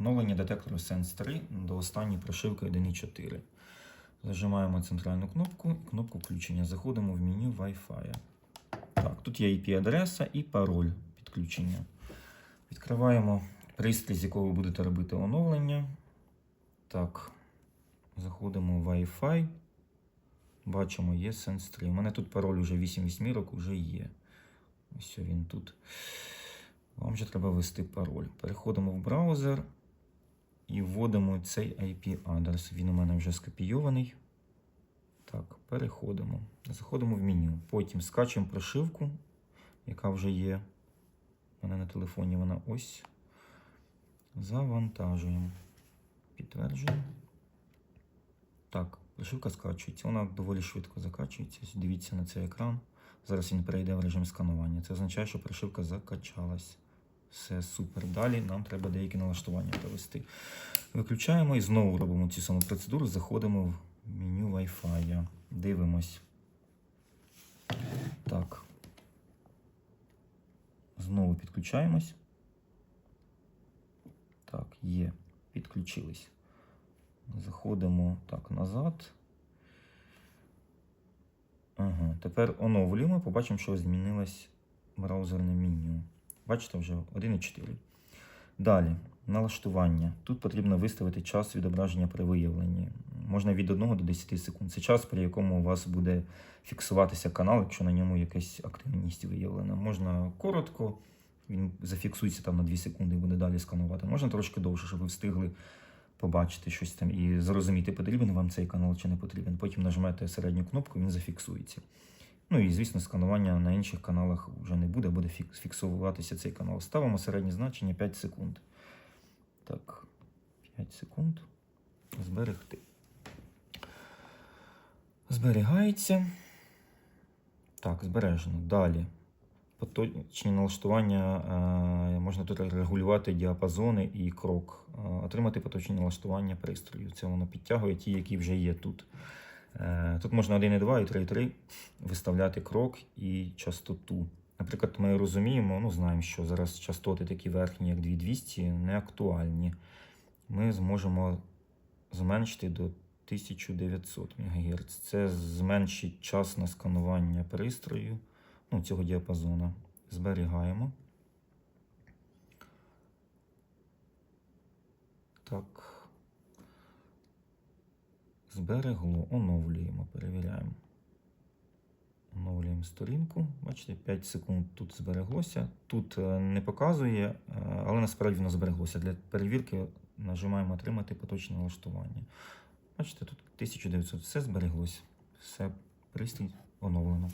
Оновлення детектору Sense 3 до останньої прошивки 1.4. Зажимаємо центральну кнопку і кнопку включення. Заходимо в меню Wi-Fi. Так, тут є IP-адреса і пароль підключення. Відкриваємо пристрій, з якого ви будете робити оновлення. Так, заходимо в Wi-Fi. Бачимо, є Sense 3. У мене тут пароль вже 8 вісьмірок, вже є. Ось він тут. Вам же треба ввести пароль. Переходимо в браузер і вводимо цей IP-адрес. Він у мене вже скопійований. Так, переходимо. Заходимо в меню. Потім скачуємо прошивку, яка вже є. У мене на телефоні вона ось. Завантажуємо. Підтверджуємо. Так, прошивка скачується. Вона доволі швидко закачується. Дивіться на цей екран. Зараз він перейде в режим сканування. Це означає, що прошивка закачалась. Все супер. Далі нам треба деякі налаштування провести. Виключаємо і знову робимо цю саму процедуру. Заходимо в меню Wi-Fi. Дивимось. Так. Знову підключаємось. Так, є. Підключились. Заходимо так назад. Ага, тепер оновлюємо, побачимо, що змінилось браузерне меню. Бачите, вже 1.4. Далі, налаштування. Тут потрібно виставити час відображення при виявленні. Можна від 1 до 10 секунд. Це час, при якому у вас буде фіксуватися канал, якщо на ньому якась активність виявлена. Можна коротко, він зафіксується там на 2 секунди і буде далі сканувати. Можна трошки довше, щоб ви встигли побачити щось там і зрозуміти, потрібен вам цей канал чи не потрібен. Потім нажмете середню кнопку, він зафіксується. Ну і, звісно, сканування на інших каналах вже не буде, буде фіксуватися цей канал. Ставимо середнє значення 5 секунд. Так, 5 секунд. Зберегти. Зберігається. Так, збережено. Далі. Поточні налаштування е, можна тут регулювати діапазони і крок. Е, отримати поточні налаштування пристрою. Це воно підтягує ті, які вже є тут. Е, Тут можна 1,2 і 3,3 виставляти крок і частоту. Наприклад, ми розуміємо, ну знаємо, що зараз частоти такі верхні, як 2200, не актуальні. Ми зможемо зменшити до 1900 МГц. Це зменшить час на сканування пристрою ну, цього діапазону. Зберігаємо. Так. Зберегло, оновлюємо, перевіряємо. Оновлюємо сторінку. Бачите, 5 секунд тут збереглося. Тут е, не показує, е, але насправді воно збереглося. Для перевірки нажимаємо Отримати поточне налаштування. Бачите, тут 1900 все збереглося. Все, пристрій оновлено.